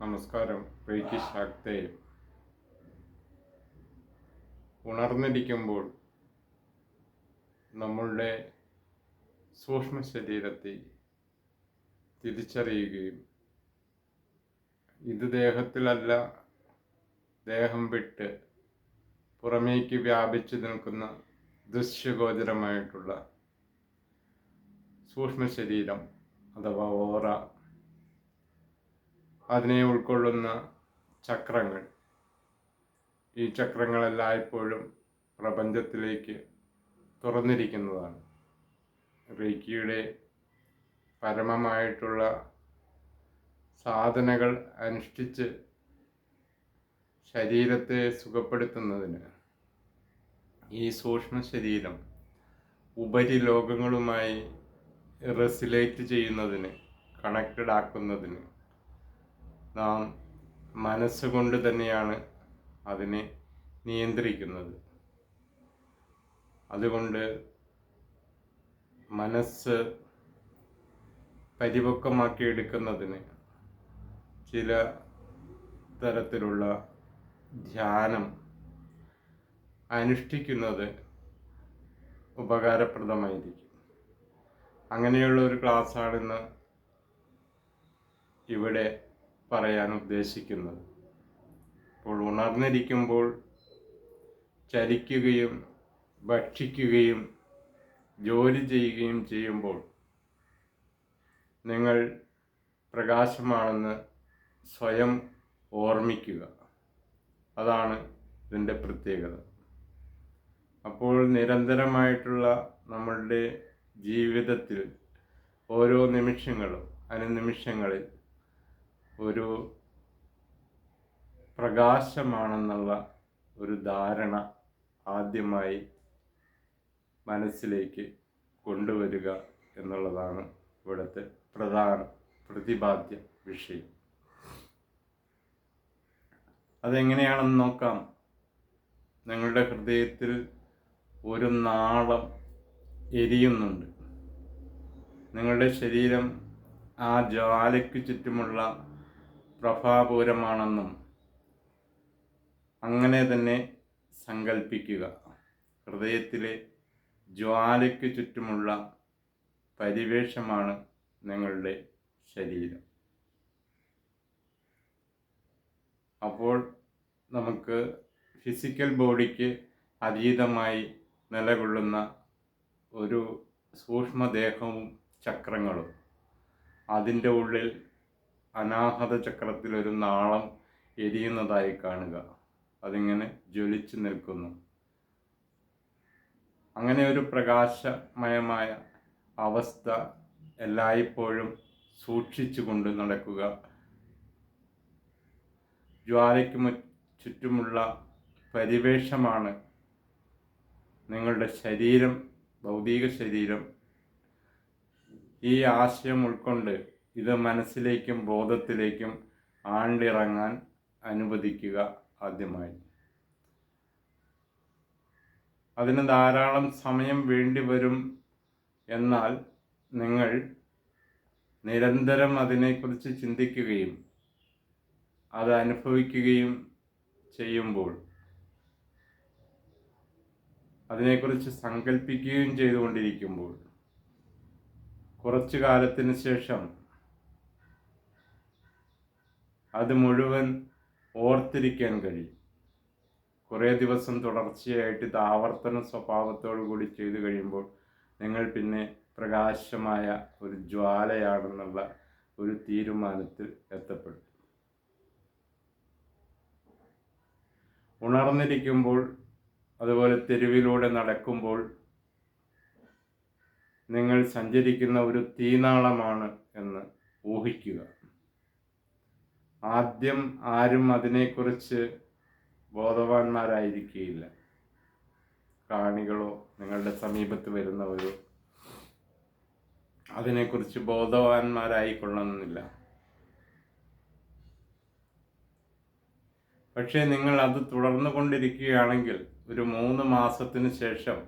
നമസ്കാരം. റേക്കി ശാക്തേ ഉണർന്നിരിക്കുമ്പോൾ നമ്മളുടെ സൂക്ഷ്മ ശരീരത്തെ തിരിച്ചറിയുകയും ഇത് ദേഹത്തിലല്ല ദേഹം വിട്ട് പുറമേക്ക് വ്യാപിച്ചു നിൽക്കുന്ന ദൃശ്യഗോചരമായിട്ടുള്ള സൂക്ഷ്മ ശരീരം അഥവാ ഓറ അതിനെ ഉൾക്കൊള്ളുന്ന ചക്രങ്ങൾ. ഈ ചക്രങ്ങളെല്ലായ്പ്പോഴും പ്രപഞ്ചത്തിലേക്ക് തുറന്നിരിക്കുന്നതാണ്. റീക്കിയുടെ പരമമായിട്ടുള്ള സാധനകൾ അനുഷ്ഠിച്ച് ശരീരത്തെ സുഖപ്പെടുത്തുന്നതിന് ഈ സൂക്ഷ്മ ശരീരം ഉപരിലോകങ്ങളുമായി റെസിലേറ്റ് ചെയ്യുന്നതിന് കണക്റ്റഡ് ആക്കുന്നതിന് നാം മനസ്സുകൊണ്ട് തന്നെയാണ് അതിനെ നിയന്ത്രിക്കുന്നത്. അതുകൊണ്ട് മനസ്സ് പരിപക്വമാക്കിയെടുക്കുന്നതിന് ചില തരത്തിലുള്ള ധ്യാനം അനുഷ്ഠിക്കുന്നത് ഉപകാരപ്രദമായിരിക്കും. അങ്ങനെയുള്ള ഒരു ക്ലാസ്സാണിന്ന് ഇവിടെ പറയാൻ ഉദ്ദേശിക്കുന്നത്. അപ്പോൾ ഉണർന്നിരിക്കുമ്പോൾ ചലിക്കുകയും ഭക്ഷിക്കുകയും ജോലി ചെയ്യുകയും ചെയ്യുമ്പോൾ നിങ്ങൾ പ്രകാശമാണെന്ന് സ്വയം ഓർമ്മിക്കുക. അതാണ് ഇതിന്റെ പ്രത്യേകത. അപ്പോൾ നിരന്തരമായിട്ടുള്ള നമ്മളുടെ ജീവിതത്തിൽ ഓരോ നിമിഷങ്ങളും അനുനിമിഷങ്ങളിൽ ഒരു പ്രകാശമാണെന്നുള്ള ഒരു ധാരണ ആദ്യമായി മനസ്സിലേക്ക് കൊണ്ടുവരിക എന്നുള്ളതാണ് ഇവിടുത്തെ പ്രധാന പ്രതിപാദ്യ വിഷയം. അതെങ്ങനെയാണെന്ന് നോക്കാം. നിങ്ങളുടെ ഹൃദയത്തിൽ ഒരു നാളം എരിയുന്നുണ്ട്. നിങ്ങളുടെ ശരീരം ആ ജ്വാലയ്ക്ക് ചുറ്റുമുള്ള പ്രഭാപൂരമാണെന്നും അങ്ങനെ തന്നെ സങ്കൽപ്പിക്കുക. ഹൃദയത്തിലെ ജ്വാലയ്ക്ക് ചുറ്റുമുള്ള പരിവേഷമാണ് നിങ്ങളുടെ ശരീരം. അപ്പോൾ നമുക്ക് ഫിസിക്കൽ ബോഡിക്ക് അതീതമായി നിലകൊള്ളുന്ന ഒരു സൂക്ഷ്മദേഹവും ചക്രങ്ങളും അതിന്റെ ഉള്ളിൽ അനാഹത ചക്രത്തിൽ ഒരു നാളം എരിയുന്നതായി കാണുക. അതിങ്ങനെ ജ്വലിച്ചു നിൽക്കുന്നു. അങ്ങനെ ഒരു പ്രകാശമയമായ അവസ്ഥ എല്ലായ്പ്പോഴും സൂക്ഷിച്ചുകൊണ്ട് നടക്കുക. ജ്വാലയ്ക്ക് ചുറ്റുമുള്ള പരിവേഷമാണ് നിങ്ങളുടെ ശരീരം ഭൗതിക ശരീരം. ഈ ആശയം ഉൾക്കൊണ്ട് ഇത് മനസ്സിലേക്കും ബോധത്തിലേക്കും ആണ്ടിറങ്ങാൻ അനുവദിക്കുക ആദ്യമായി. അതിന് ധാരാളം സമയം വേണ്ടി വരും എന്നാൽ നിങ്ങൾ നിരന്തരം അതിനെക്കുറിച്ച് ചിന്തിക്കുകയും അത് അനുഭവിക്കുകയും ചെയ്യുമ്പോൾ അതിനെക്കുറിച്ച് സങ്കല്പിക്കുകയും ചെയ്തുകൊണ്ടിരിക്കുമ്പോൾ കുറച്ചു കാലത്തിന് ശേഷം അത് മുഴുവൻ ഓർത്തിരിക്കാൻ കഴിയും. കുറേ ദിവസം തുടർച്ചയായിട്ട് ഇത് ആവർത്തന സ്വഭാവത്തോടു കൂടി ചെയ്തു കഴിയുമ്പോൾ നിങ്ങൾ പിന്നെ പ്രകാശമായ ഒരു ജ്വാലയാണെന്നുള്ള ഒരു തീരുമാനത്തിൽ എത്തപ്പെടും. ഉണർന്നിരിക്കുമ്പോൾ അതുപോലെ തെരുവിലൂടെ നടക്കുമ്പോൾ നിങ്ങൾ സഞ്ചരിക്കുന്ന ഒരു തീനാളമാണ് എന്ന് ഊഹിക്കുക. ആദ്യം ആരും അതിനെക്കുറിച്ച് ബോധവാന്മാരായിരിക്കുകയില്ല കാണികളോ നിങ്ങളുടെ സമീപത്ത് വരുന്നവരോ അതിനെക്കുറിച്ച് ബോധവാന്മാരായിക്കൊള്ളണമെന്നില്ല. പക്ഷേ നിങ്ങൾ അത് തുടർന്നു കൊണ്ടിരിക്കുകയാണെങ്കിൽ ഒരു മൂന്ന് മാസത്തിന് ശേഷം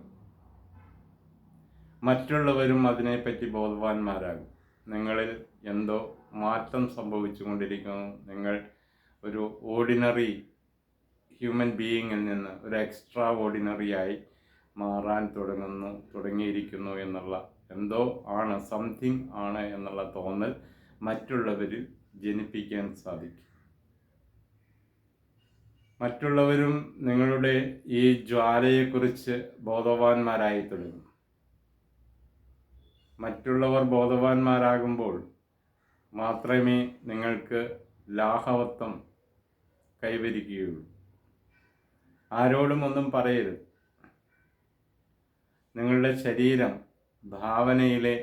മറ്റുള്ളവരും അതിനെപ്പറ്റി ബോധവാന്മാരാകും. നിങ്ങളിൽ എന്തോ മാറ്റം സംഭവിച്ചുകൊണ്ടിരിക്കുന്നു. നിങ്ങൾ ഒരു ഓർഡിനറി ഹ്യൂമൻ ബീയിങ്ങിൽ നിന്ന് ഒരു എക്സ്ട്രാ ഓർഡിനറി ആയി മാറാൻ തുടങ്ങുന്നു തുടങ്ങിയിരിക്കുന്നു എന്നുള്ള എന്തോ ആണ് സംതിങ് ആണ് എന്നുള്ള തോന്നൽ മറ്റുള്ളവരിൽ ജനിപ്പിക്കാൻ സാധിക്കും. മറ്റുള്ളവരും നിങ്ങളുടെ ഈ ജ്വാലയെക്കുറിച്ച് ബോധവാന്മാരായി തുടങ്ങും. മറ്റുള്ളവർ ബോധവാന്മാരാകുമ്പോൾ മാത്രമേ നിങ്ങൾക്ക് ലാഘവത്വം കൈവരിക്കുകയുള്ളൂ. ആരോടും ഒന്നും പറയരുത്. നിങ്ങളുടെ ശരീരം ഭാവനയിലെ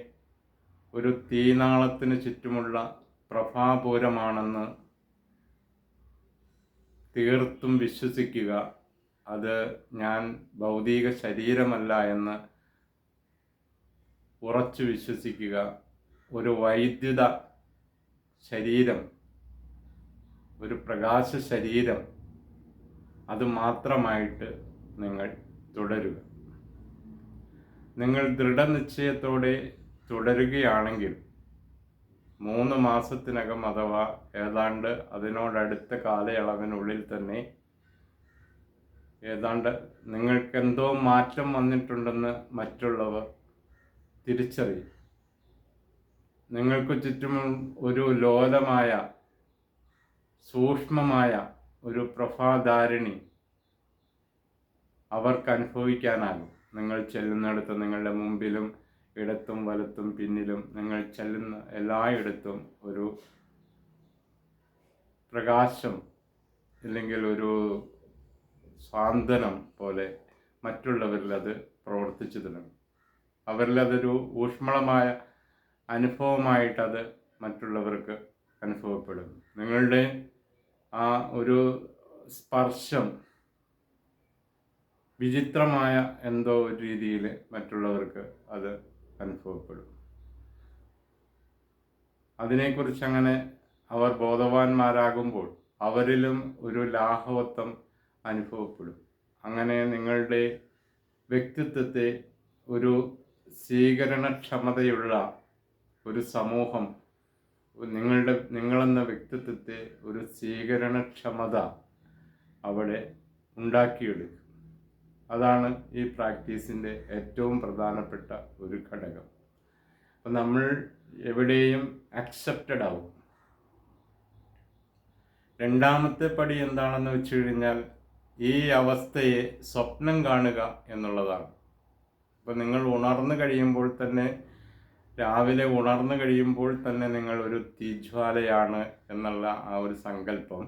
ഒരു തീനാളത്തിന് ചുറ്റുമുള്ള പ്രഭാപൂരമാണെന്ന് തീർത്തും വിശ്വസിക്കുക അത് ഞാൻ ഭൗതിക ശരീരമല്ല എന്ന് ഉറച്ചു വിശ്വസിക്കുക ഒരു വൈദ്യുത ശരീരം ഒരു പ്രകാശ ശരീരം അത് മാത്രമായിട്ട് നിങ്ങൾ തുടരുക. നിങ്ങൾ ദൃഢനിശ്ചയത്തോടെ തുടരുകയാണെങ്കിൽ മൂന്ന് മാസത്തിനകം അഥവാ ഏതാണ്ട് അതിനോടടുത്ത കാലയളവിനുള്ളിൽ തന്നെ ഏതാണ്ട് നിങ്ങൾക്കെന്തോ മാറ്റം വന്നിട്ടുണ്ടെന്ന് മറ്റുള്ളവർ തിരിച്ചറിയും. നിങ്ങൾക്ക് ചുറ്റും ഒരു ലോലമായ സൂക്ഷ്മമായ ഒരു പ്രഭാധാരിണി അവർക്ക് അനുഭവിക്കാനാകും. നിങ്ങൾ ചെല്ലുന്നിടത്ത് നിങ്ങളുടെ മുമ്പിലും ഇടത്തും വലത്തും പിന്നിലും നിങ്ങൾ ചെല്ലുന്ന എല്ലായിടത്തും ഒരു പ്രകാശം അല്ലെങ്കിൽ ഒരു സാന്ത്വനം പോലെ മറ്റുള്ളവരിൽ അത് പ്രവർത്തിച്ചു തുടങ്ങും. അവരിലതൊരു ഊഷ്മളമായ അനുഭവമായിട്ടത് മറ്റുള്ളവർക്ക് അനുഭവപ്പെടും നിങ്ങളുടെ ആ ഒരു സ്പർശം വിചിത്രമായ എന്തോ ഒരു രീതിയിൽ മറ്റുള്ളവർക്ക് അത് അനുഭവപ്പെടും അതിനെക്കുറിച്ച് അങ്ങനെ അവർ ബോധവാന്മാരാകുമ്പോൾ അവരിലും ഒരു ലാഘവത്വം അനുഭവപ്പെടും. അങ്ങനെ നിങ്ങളുടെ വ്യക്തിത്വത്തെ ഒരു സ്വീകരണക്ഷമതയുള്ള ഒരു സമൂഹം നിങ്ങളുടെ നിങ്ങളെന്ന വ്യക്തിത്വത്തെ ഒരു സ്വീകരണക്ഷമത അവിടെ ഉണ്ടാക്കിയെടുക്കും. അതാണ് ഈ പ്രാക്ടീസിന്റെ ഏറ്റവും പ്രധാനപ്പെട്ട ഒരു ഘടകം. അപ്പം നമ്മൾ എവിടെയും അക്സെപ്റ്റഡ് ആവും. രണ്ടാമത്തെ പടി എന്താണെന്ന് വെച്ച് കഴിഞ്ഞാൽ ഈ അവസ്ഥയെ സ്വപ്നം കാണുക എന്നുള്ളതാണ്. അപ്പോൾ നിങ്ങൾ ഉണർന്നു കഴിയുമ്പോൾ തന്നെ രാവിലെ ഉണർന്നു കഴിയുമ്പോൾ തന്നെ നിങ്ങൾ ഒരു തീജ്വാലയാണ് എന്നുള്ള ആ ഒരു സങ്കല്പം.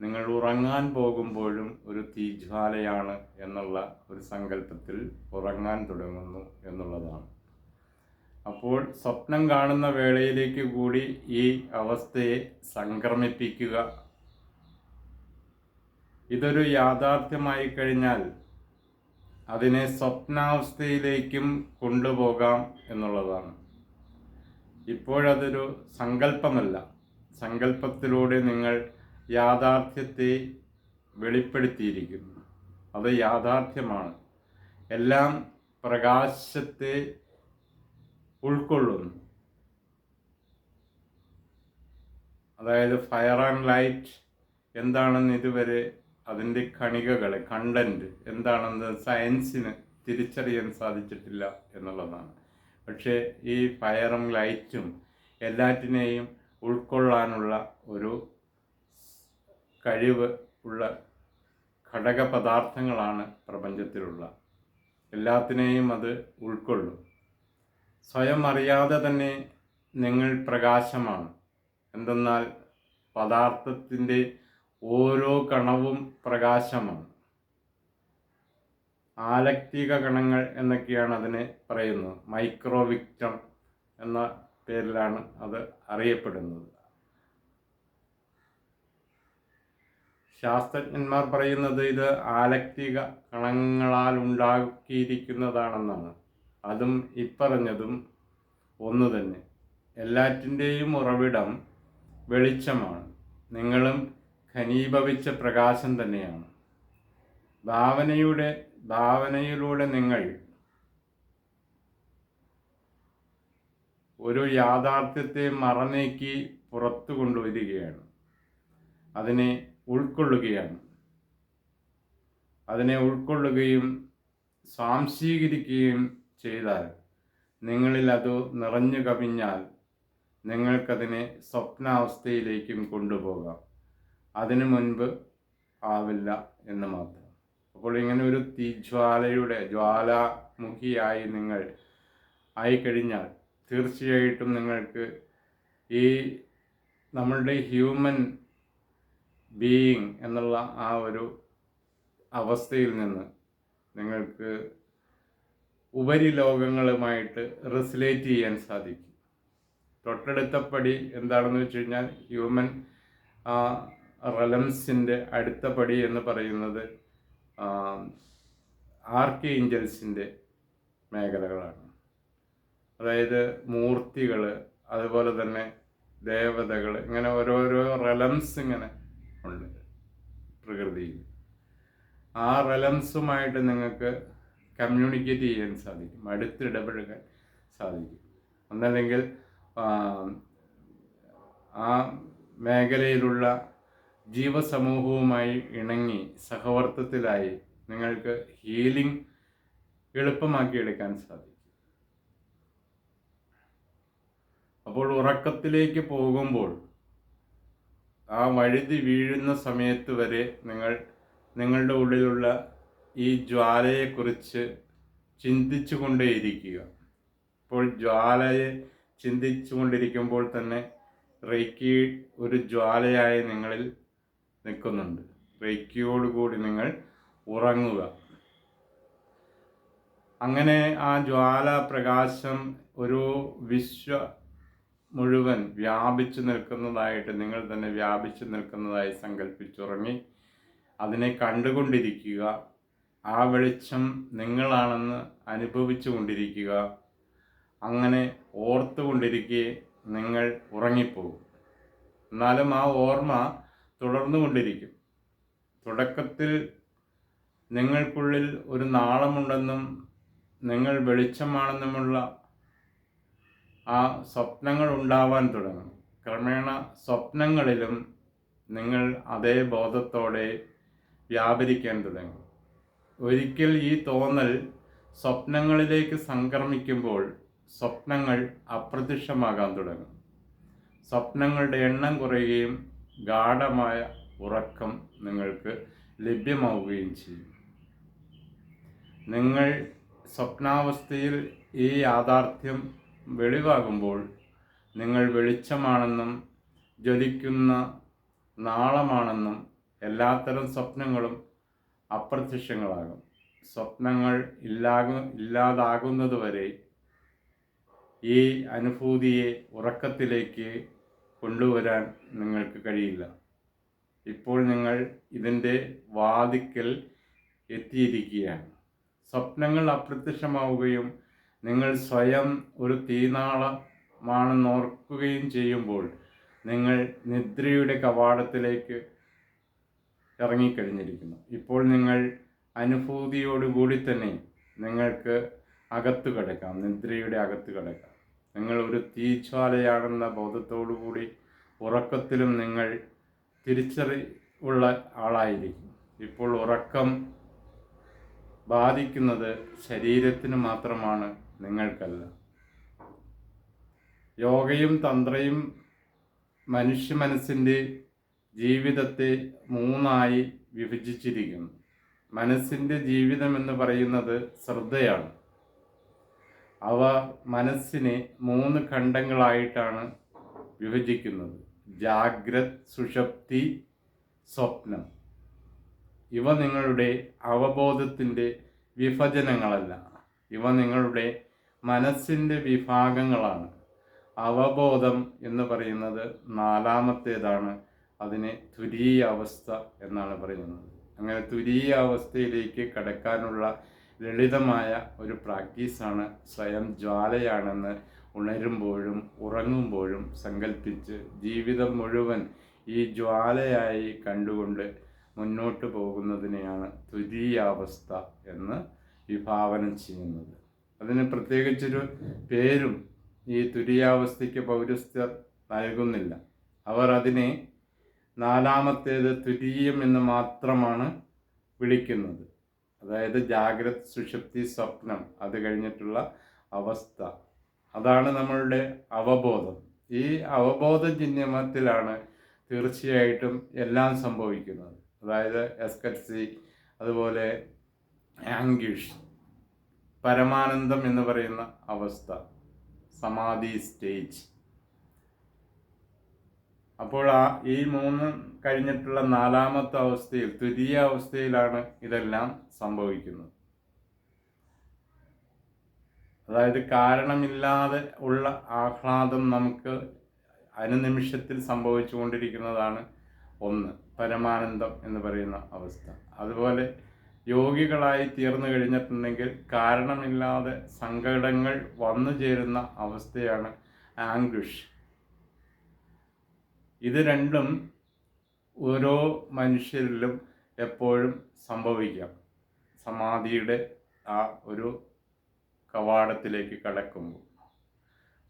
നിങ്ങൾ ഉറങ്ങാൻ പോകുമ്പോഴും ഒരു തീജ്വാലയാണ് എന്നുള്ള ഒരു സങ്കല്പത്തിൽ ഉറങ്ങാൻ തുടങ്ങുന്നു എന്നുള്ളതാണ്. അപ്പോൾ സ്വപ്നം കാണുന്ന വേളയിലേക്ക് കൂടി ഈ അവസ്ഥയെ സംക്രമിപ്പിക്കുക. ഇതൊരു യാഥാർത്ഥ്യമായി കഴിഞ്ഞാൽ അതിനെ സ്വപ്നാവസ്ഥയിലേക്കും കൊണ്ടുപോകാം എന്നുള്ളതാണ്. ഇപ്പോഴതൊരു സങ്കല്പമല്ല. സങ്കല്പത്തിലൂടെ നിങ്ങൾ യാഥാർത്ഥ്യത്തെ വെളിപ്പെടുത്തിയിരിക്കുന്നു. അത് യാഥാർത്ഥ്യമാണ്. എല്ലാം പ്രകാശത്തെ ഉൾക്കൊള്ളുന്നു. അതായത് ഫയർ ആൻഡ് ലൈറ്റ് എന്താണെന്ന് ഇതുവരെ അതിന്റെ കണികകൾ കണ്ടന്റ് എന്താണെന്ന് സയൻസിന് തിരിച്ചറിയാൻ സാധിച്ചിട്ടില്ല എന്നുള്ളതാണ്. പക്ഷേ ഈ ഫയറും ലൈറ്റും എല്ലാറ്റിനെയും ഉൾക്കൊള്ളാനുള്ള ഒരു കഴിവ് ഉള്ള ഘടക പദാർത്ഥങ്ങളാണ് പ്രപഞ്ചത്തിലുള്ള. എല്ലാത്തിനെയും അത് ഉൾക്കൊള്ളും. സ്വയം അറിയാതെ തന്നെ നിങ്ങൾ പ്രകാശമാണ്. എന്തെന്നാൽ പദാർത്ഥത്തിന്റെ ഓരോ കണവും പ്രകാശമാണ്. ആലക്തിക കണങ്ങൾ എന്നൊക്കെയാണ് അതിന് പറയുന്നത്. മൈക്രോ വിക്ടം എന്ന പേരിലാണ് അത് അറിയപ്പെടുന്നത്. ശാസ്ത്രജ്ഞന്മാർ പറയുന്നത് ഇത് ആലക്തിക കണങ്ങളാൽ ഉണ്ടാക്കിയിരിക്കുന്നതാണെന്നാണ്. അതും ഇപ്പറഞ്ഞതും ഒന്ന് തന്നെ. എല്ലാറ്റിന്റെയും ഉറവിടം വെളിച്ചമാണ്. നിങ്ങളും ഖനീഭവിച്ച പ്രകാശം തന്നെയാണ്. ഭാവനയുടെ ഭാവനയിലൂടെ നിങ്ങൾ ഒരു യാഥാർത്ഥ്യത്തെ മറനീക്കി പുറത്തു കൊണ്ടുവരികയാണ്. അതിനെ ഉൾക്കൊള്ളുകയാണ്. അതിനെ ഉൾക്കൊള്ളുകയും സ്വാംശീകരിക്കുകയും ചെയ്താൽ നിങ്ങളിൽ അത് നിറഞ്ഞു കവിഞ്ഞാൽ നിങ്ങൾക്കതിനെ സ്വപ്നാവസ്ഥയിലേക്കും കൊണ്ടുപോകാം. അതിനു മുൻപ് ആവില്ല എന്ന് മാത്രം. അപ്പോൾ ഇങ്ങനെ ഒരു തീജ്വാലയുടെ ജ്വാലാമുഖിയായി നിങ്ങൾ ആയിക്കഴിഞ്ഞാൽ തീർച്ചയായിട്ടും നിങ്ങൾക്ക് ഈ നമ്മളുടെ ഹ്യൂമൻ ബീയിങ് എന്നുള്ള ആ ഒരു അവസ്ഥയിൽ നിന്ന് നിങ്ങൾക്ക് ഉപരിലോകങ്ങളുമായിട്ട് റിസിലേറ്റ് ചെയ്യാൻ സാധിക്കും. തൊട്ടടുത്ത പടി എന്താണെന്ന് വെച്ച് കഴിഞ്ഞാൽ ഹ്യൂമൻ റലംസിന്റെ അടുത്ത പടി എന്ന് പറയുന്നത് ആർക്ക് ഏഞ്ചൽസിന്റെ മേഖലകളാണ്. അതായത് മൂർത്തികൾ അതുപോലെ തന്നെ ദേവതകൾ ഇങ്ങനെ ഓരോരോ റലംസ് ഇങ്ങനെ ഉണ്ട് പ്രകൃതിയിൽ. ആ റലംസുമായിട്ട് നിങ്ങൾക്ക് കമ്മ്യൂണിക്കേറ്റ് ചെയ്യാൻ സാധിക്കും അടുത്തിടപഴകാൻ സാധിക്കും. ഒന്നല്ലെങ്കിൽ ആ മേഖലയിലുള്ള ജീവസമൂഹവുമായി ഇണങ്ങി സഹവർത്തത്തിലായി നിങ്ങൾക്ക് ഹീലിംഗ് എളുപ്പമാക്കിയെടുക്കാൻ സാധിക്കും. അപ്പോൾ ഉറക്കത്തിലേക്ക് പോകുമ്പോൾ ആ വഴുതി വീഴുന്ന സമയത്ത് വരെ നിങ്ങൾ നിങ്ങളുടെ ഉള്ളിലുള്ള ഈ ജ്വാലയെക്കുറിച്ച് ചിന്തിച്ചു കൊണ്ടേയിരിക്കുക ഇപ്പോൾ ജ്വാലയെ ചിന്തിച്ചു കൊണ്ടിരിക്കുമ്പോൾ തന്നെ റേക്കി ഒരു ജ്വാലയായി നിങ്ങളിൽ നിൽക്കുന്നുണ്ട്. കൂടി നിങ്ങൾ ഉറങ്ങുക. അങ്ങനെ ആ ജ്വാല പ്രകാശം ഒരു വിശ്വ മുഴുവൻ വ്യാപിച്ചു നിൽക്കുന്നതായിട്ട് നിങ്ങൾ തന്നെ വ്യാപിച്ചു നിൽക്കുന്നതായി സങ്കല്പിച്ചുറങ്ങി അതിനെ കണ്ടുകൊണ്ടിരിക്കുക. ആ വെളിച്ചം നിങ്ങളാണെന്ന് അനുഭവിച്ചു കൊണ്ടിരിക്കുക. അങ്ങനെ ഓർത്തുകൊണ്ടിരിക്കെ നിങ്ങൾ ഉറങ്ങിപ്പോകും. എന്നാലും ആ ഓർമ്മ തുടർന്നുകൊണ്ടിരിക്കും. തുടക്കത്തിൽ നിങ്ങൾക്കുള്ളിൽ ഒരു നാളമുണ്ടെന്നും നിങ്ങൾ വെളിച്ചമാണെന്നുമുള്ള ആ സ്വപ്നങ്ങൾ ഉണ്ടാവാൻ തുടങ്ങും. ക്രമേണ സ്വപ്നങ്ങളിലും നിങ്ങൾ അതേ ബോധത്തോടെ വ്യാപരിക്കാൻ തുടങ്ങും. ഒരിക്കൽ ഈ തോന്നൽ സ്വപ്നങ്ങളിലേക്ക് സംക്രമിക്കുമ്പോൾ സ്വപ്നങ്ങൾ അപ്രത്യക്ഷമാകാൻ തുടങ്ങും. സ്വപ്നങ്ങളുടെ എണ്ണം കുറയുകയും ഗാഠമായ ഉറക്കം നിങ്ങൾക്ക് ലഭ്യമാവുകയും ചെയ്യും. നിങ്ങൾ സ്വപ്നാവസ്ഥയിൽ ഈ യാഥാർത്ഥ്യം വെളിവാകുമ്പോൾ നിങ്ങൾ വെളിച്ചമാണെന്നും ജ്വലിക്കുന്ന നാളമാണെന്നും എല്ലാത്തരം സ്വപ്നങ്ങളും അപ്രത്യക്ഷങ്ങളാകും. സ്വപ്നങ്ങൾ ഇല്ലാകു ഇല്ലാതാകുന്നതുവരെ ഈ അനുഭൂതിയെ ഉറക്കത്തിലേക്ക് കൊണ്ടുവരാൻ നിങ്ങൾക്ക് കഴിയില്ല. ഇപ്പോൾ നിങ്ങൾ ഇതിന്റെ വാതിക്കൽ എത്തിയിരിക്കുകയാണ്. സ്വപ്നങ്ങൾ അപ്രത്യക്ഷമാവുകയും നിങ്ങൾ സ്വയം ഒരു തീനാളമാണെന്ന് ഓർക്കുകയും ചെയ്യുമ്പോൾ നിങ്ങൾ നിദ്രയുടെ കവാടത്തിലേക്ക് ഇറങ്ങിക്കഴിഞ്ഞിരിക്കുന്നു. ഇപ്പോൾ നിങ്ങൾ അനുഭൂതിയോടുകൂടി തന്നെ നിങ്ങൾക്ക് അകത്തു കിടക്കാം. നിദ്രയുടെ അകത്ത് കിടക്കാം. നിങ്ങൾ ഒരു തീജ്വാലയാണെന്ന ബോധത്തോടുകൂടി ഉറക്കത്തിലും നിങ്ങൾ തിരിച്ചറി ഉള്ള ആളായിരിക്കും. ഇപ്പോൾ ഉറക്കം ബാധിക്കുന്നത് ശരീരത്തിന് മാത്രമാണ് നിങ്ങൾക്കല്ല. യോഗയും തന്ത്രയും മനുഷ്യ മനസ്സിന്റെ ജീവിതത്തെ മൂന്നായി വിഭജിച്ചിരിക്കുന്നു. മനസ്സിന്റെ ജീവിതം എന്ന് പറയുന്നത് ശ്രദ്ധയാണ്. അവ മനസ്സിനെ മൂന്ന് ഖണ്ഡങ്ങളായിട്ടാണ് വിഭജിക്കുന്നത്. ജാഗ്രത് സുഷപ്തി സ്വപ്നം. ഇവ നിങ്ങളുടെ അവബോധത്തിന്റെ വിഭജനങ്ങളല്ല. ഇവ നിങ്ങളുടെ മനസ്സിന്റെ വിഭാഗങ്ങളാണ്. അവബോധം എന്ന് പറയുന്നത് നാലാമത്തേതാണ്. അതിനെ തുരീയ അവസ്ഥ എന്നാണ് പറയുന്നത്. അങ്ങനെ തുരീയ അവസ്ഥയിലേക്ക് കടക്കാനുള്ള ലളിതമായ ഒരു പ്രാക്ടീസാണ് സ്വയം ജ്വാലയാണെന്ന് ഉണരുമ്പോഴും ഉറങ്ങുമ്പോഴും സങ്കല്പിച്ച് ജീവിതം മുഴുവൻ ഈ ജ്വാലയായി കണ്ടുകൊണ്ട് മുന്നോട്ട് പോകുന്നതിനെയാണ് തുരീയാവസ്ഥ എന്ന് വിഭാവനം ചെയ്യുന്നത്. അതിന് പ്രത്യേകിച്ചൊരു പേരും ഈ തുരീയാവസ്ഥയ്ക്ക് പൗരസ്ത്യർ നൽകുന്നില്ല. അവർ അതിനെ നാലാമത്തേത് തുരീയം എന്ന് മാത്രമാണ് വിളിക്കുന്നത്. അതായത് ജാഗ്രത് സുഷുപ്തി സ്വപ്നം അത് കഴിഞ്ഞിട്ടുള്ള അവസ്ഥ. അതാണ് നമ്മളുടെ അവബോധം. ഈ അവബോധ അവബോധജന്യമത്തിലാണ് തീർച്ചയായിട്ടും എല്ലാം സംഭവിക്കുന്നത്. അതായത് എസ്കറ്റ്സി അതുപോലെ ആംഗിഷ് പരമാനന്ദം എന്ന് പറയുന്ന അവസ്ഥ സമാധി സ്റ്റേജ്. അപ്പോൾ ആ ഈ മൂന്ന് കഴിഞ്ഞിട്ടുള്ള നാലാമത്തെ അവസ്ഥയിൽ തുരിയ അവസ്ഥയിലാണ് ഇതെല്ലാം സംഭവിക്കുന്നത്. അതായത് കാരണമില്ലാതെ ഉള്ള ആഹ്ലാദം നമുക്ക് അനുനിമിഷത്തിൽ സംഭവിച്ചുകൊണ്ടിരിക്കുന്നതാണ് ഒന്ന് പരമാനന്ദം എന്ന് പറയുന്ന അവസ്ഥ. അതുപോലെ യോഗികളായി തീർന്നു കഴിഞ്ഞിട്ടുണ്ടെങ്കിൽ കാരണമില്ലാതെ സങ്കടങ്ങൾ വന്നു ചേരുന്ന അവസ്ഥയാണ് ആംഗുഷ് ഇത് രണ്ടും ഓരോ മനുഷ്യരിലും എപ്പോഴും സംഭവിക്കാം. സമാധിയുടെ ആ ഒരു കവാടത്തിലേക്ക് കടക്കുമ്പോൾ.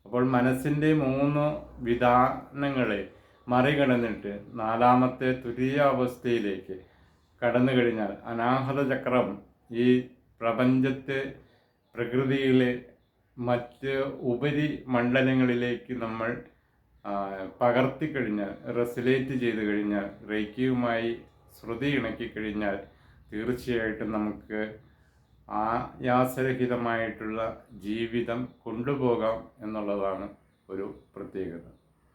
അപ്പോൾ മനസ്സിന്റെ മൂന്ന് വിധാനങ്ങളെ മറികടന്നിട്ട് നാലാമത്തെ തുരിയ അവസ്ഥയിലേക്ക് കടന്നു കഴിഞ്ഞാൽ അനാഹത ചക്രം ഈ പ്രപഞ്ചത്തെ പ്രകൃതിയിലെ മറ്റ് ഉപരി മണ്ഡലങ്ങളിലേക്ക് നമ്മൾ പകർത്തിക്കഴിഞ്ഞാൽ റെസിലേറ്റ് ചെയ്ത് കഴിഞ്ഞാൽ റേക്കിയുമായി ശ്രുതി ഇണക്കി കഴിഞ്ഞാൽ തീർച്ചയായിട്ടും നമുക്ക് ആയാസരഹിതമായിട്ടുള്ള ജീവിതം കൊണ്ടുപോകാം എന്നുള്ളതാണ് ഒരു പ്രത്യേകത.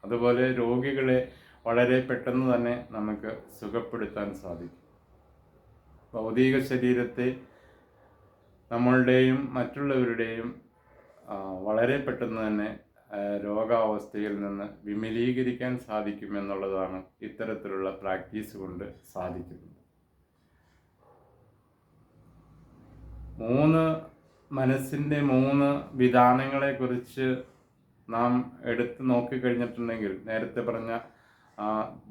അതുപോലെ രോഗികളെ വളരെ പെട്ടെന്ന് തന്നെ നമുക്ക് സുഖപ്പെടുത്താൻ സാധിക്കും. ഭൗതിക ശരീരത്തെ നമ്മളുടെയും മറ്റുള്ളവരുടെയും വളരെ പെട്ടെന്ന് തന്നെ രോഗാവസ്ഥയിൽ നിന്ന് വിമലീകരിക്കാൻ സാധിക്കുമെന്നുള്ളതാണ് ഇത്തരത്തിലുള്ള പ്രാക്ടീസ് കൊണ്ട് സാധിക്കുന്നത്. മൂന്ന് മനസ്സിന്റെ മൂന്ന് വിധാനങ്ങളെക്കുറിച്ച് നാം എടുത്ത് നോക്കിക്കഴിഞ്ഞിട്ടുണ്ടെങ്കിൽ നേരത്തെ പറഞ്ഞ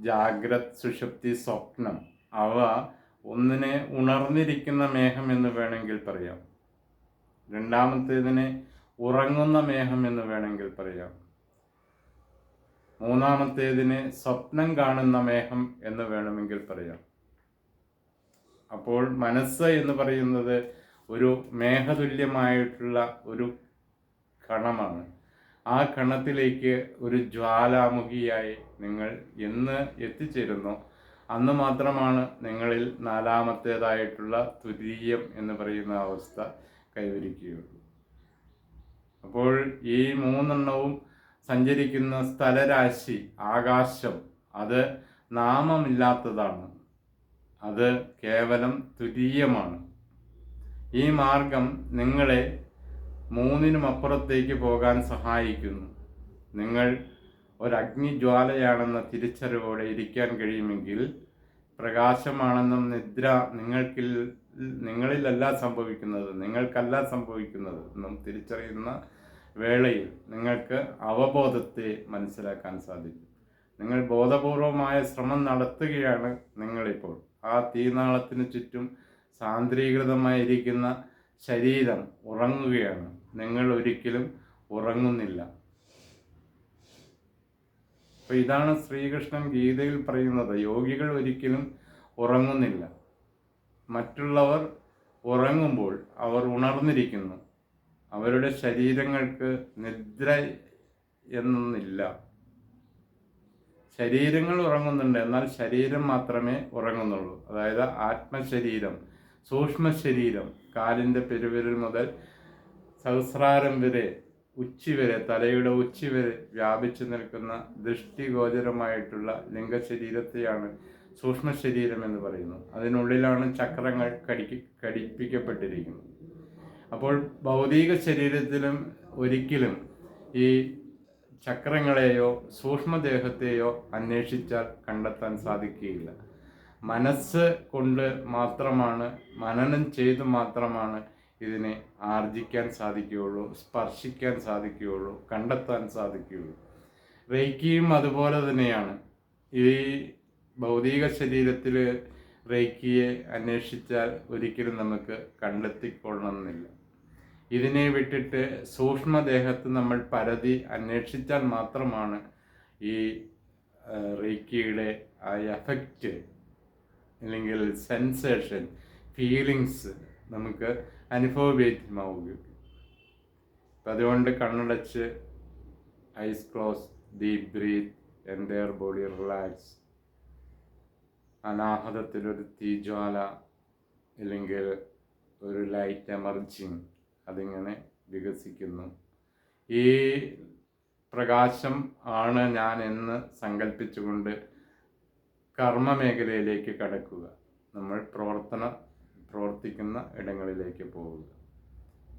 ജാഗ്രത് സുഷുപ്തി സ്വപ്നം അവ ഒന്നിനെ ഉണർന്നിരിക്കുന്ന മേഘം എന്ന് വേണമെങ്കിൽ പറയാം. രണ്ടാമത്തേതിനെ ഉറങ്ങുന്ന മേഘം എന്ന് വേണമെങ്കിൽ പറയാം. മൂന്നാമത്തേതിനെ സ്വപ്നം കാണുന്ന മേഘം എന്ന് വേണമെങ്കിൽ പറയാം. അപ്പോൾ മനസ്സ് എന്ന് പറയുന്നത് ഒരു മേഘതുല്യമായിട്ടുള്ള ഒരു കണമാണ്. ആ കണത്തിലേക്ക് ഒരു ജ്വാലാമുഖിയായി നിങ്ങൾ എന്ന് എത്തിച്ചേരുന്നു. അന്ന് മാത്രമാണ് നിങ്ങളിൽ നാലാമത്തേതായിട്ടുള്ള തുരീയം എന്ന് പറയുന്ന അവസ്ഥ കൈവരിക്കുകയുള്ളൂ. അപ്പോൾ ഈ മൂന്നെണ്ണവും സഞ്ചരിക്കുന്ന സ്ഥലരാശി ആകാശം അത് നാമമില്ലാത്തതാണ്. അത് കേവലം തുരീയമാണ് ഈ മാർഗം നിങ്ങളെ മൂന്നിനും അപ്പുറത്തേക്ക് പോകാൻ സഹായിക്കുന്നു. നിങ്ങൾ ഒരു തിരിച്ചറിവോടെ ഇരിക്കാൻ കഴിയുമെങ്കിൽ പ്രകാശമാണെന്നും നിദ്ര നിങ്ങൾക്കിൽ നിങ്ങളിലല്ല സംഭവിക്കുന്നത് നിങ്ങൾക്കല്ല സംഭവിക്കുന്നത് എന്നും തിരിച്ചറിയുന്ന വേളയിൽ നിങ്ങൾക്ക് അവബോധത്തെ മനസ്സിലാക്കാൻ സാധിക്കും. നിങ്ങൾ ബോധപൂർവമായ ശ്രമം നടത്തുകയാണ് നിങ്ങളിപ്പോൾ. ആ തീനാളത്തിന് ചുറ്റും സാന്ദ്രീകൃതമായിരിക്കുന്ന ശരീരം ഉറങ്ങുകയാണ്. നിങ്ങൾ ഒരിക്കലും ഉറങ്ങുന്നില്ല. അപ്പൊ ഇതാണ് ശ്രീകൃഷ്ണൻ ഗീതയിൽ പറയുന്നത് യോഗികൾ ഒരിക്കലും ഉറങ്ങുന്നില്ല. മറ്റുള്ളവർ ഉറങ്ങുമ്പോൾ അവർ ഉണർന്നിരിക്കുന്നു. അവരുടെ ശരീരങ്ങൾക്ക് നിദ്ര എന്നൊന്നില്ല. ശരീരങ്ങൾ ഉറങ്ങുന്നുണ്ട് എന്നാൽ ശരീരം മാത്രമേ ഉറങ്ങുന്നുള്ളൂ. അതായത് ആത്മശരീരം സൂക്ഷ്മ ശരീരം കാലിന്റെ പെരുവിരൽ മുതൽ സഹസ്രാരം വരെ ഉച്ചി വരെ തലയുടെ ഉച്ചി വരെ വ്യാപിച്ചു നിൽക്കുന്ന ദൃഷ്ടിഗോചരമായിട്ടുള്ള ലിംഗശരീരത്തെയാണ് സൂക്ഷ്മ ശരീരം എന്ന് പറയുന്നു. അതിനുള്ളിലാണ് ചക്രങ്ങൾ കടിക്ക് കടിപ്പിക്കപ്പെട്ടിരിക്കുന്നത് അപ്പോൾ ഭൗതിക ശരീരത്തിലും ഒരിക്കലും ഈ ചക്രങ്ങളെയോ സൂക്ഷ്മദേഹത്തെയോ അന്വേഷിച്ചാൽ കണ്ടെത്താൻ സാധിക്കുകയില്ല. മനസ്സ് കൊണ്ട് മാത്രമാണ് മനനം ചെയ്ത് മാത്രമാണ് ഇതിനെ ആർജിക്കാൻ സാധിക്കുകയുള്ളൂ സ്പർശിക്കാൻ സാധിക്കുകയുള്ളൂ കണ്ടെത്താൻ സാധിക്കുകയുള്ളൂ. റേക്കിയും അതുപോലെ തന്നെയാണ്. ഈ ഭൗതിക ശരീരത്തിൽ റേക്കിയെ അന്വേഷിച്ചാൽ ഒരിക്കലും നമുക്ക് കണ്ടെത്തിക്കൊള്ളണമെന്നില്ല. ഇതിനെ വിട്ടിട്ട് സൂക്ഷ്മദേഹത്ത് നമ്മൾ പരതി അന്വേഷിച്ചാൽ മാത്രമാണ് ഈ റേക്കിയുടെ ആ എഫക്റ്റ് അല്ലെങ്കിൽ സെൻസേഷൻ ഫീലിങ്സ് നമുക്ക് അനുഭവവേദ്യമാവുകയുള്ളൂ അപ്പം അതുകൊണ്ട് കണ്ണടച്ച് eyes close deep breath entire body relax അനാഹതത്തിലൊരു തീജ്വാല അല്ലെങ്കിൽ ഒരു ലൈറ്റ് എമർജിങ് അതിങ്ങനെ വികസിക്കുന്നു. ഈ പ്രകാശം ആണ് ഞാൻ എന്ന് സങ്കല്പിച്ചുകൊണ്ട് കർമ്മ മേഖലയിലേക്ക് കടക്കുക. നമ്മൾ പ്രവർത്തന പ്രവർത്തിക്കുന്ന ഇടങ്ങളിലേക്ക് പോവുക.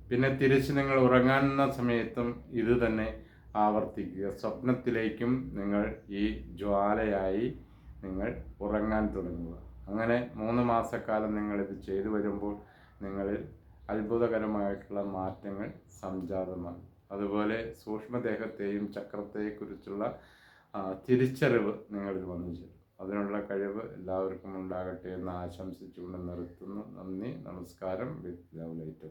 പിന്നെ തിരിച്ച് നിങ്ങൾ ഉറങ്ങാനുള്ള സമയത്തും ഇത് തന്നെ ആവർത്തിക്കുക. സ്വപ്നത്തിലേക്കും നിങ്ങൾ ഈ ജ്വാലയായി നിങ്ങൾ ഉറങ്ങാൻ തുടങ്ങുക. അങ്ങനെ മൂന്ന് മാസക്കാലം നിങ്ങളിത് ചെയ്തു വരുമ്പോൾ നിങ്ങളിൽ അത്ഭുതകരമായിട്ടുള്ള മാറ്റങ്ങൾ സംജാതമാണ്. അതുപോലെ സൂക്ഷ്മദേഹത്തെയും ചക്രത്തെക്കുറിച്ചുള്ള തിരിച്ചറിവ് നിങ്ങളിൽ വന്നു ചേരും. അതിനുള്ള കഴിവ് എല്ലാവർക്കും ഉണ്ടാകട്ടെ എന്ന് ആശംസിച്ചുകൊണ്ട് നിർത്തുന്നു. നന്ദി നമസ്കാരം. With light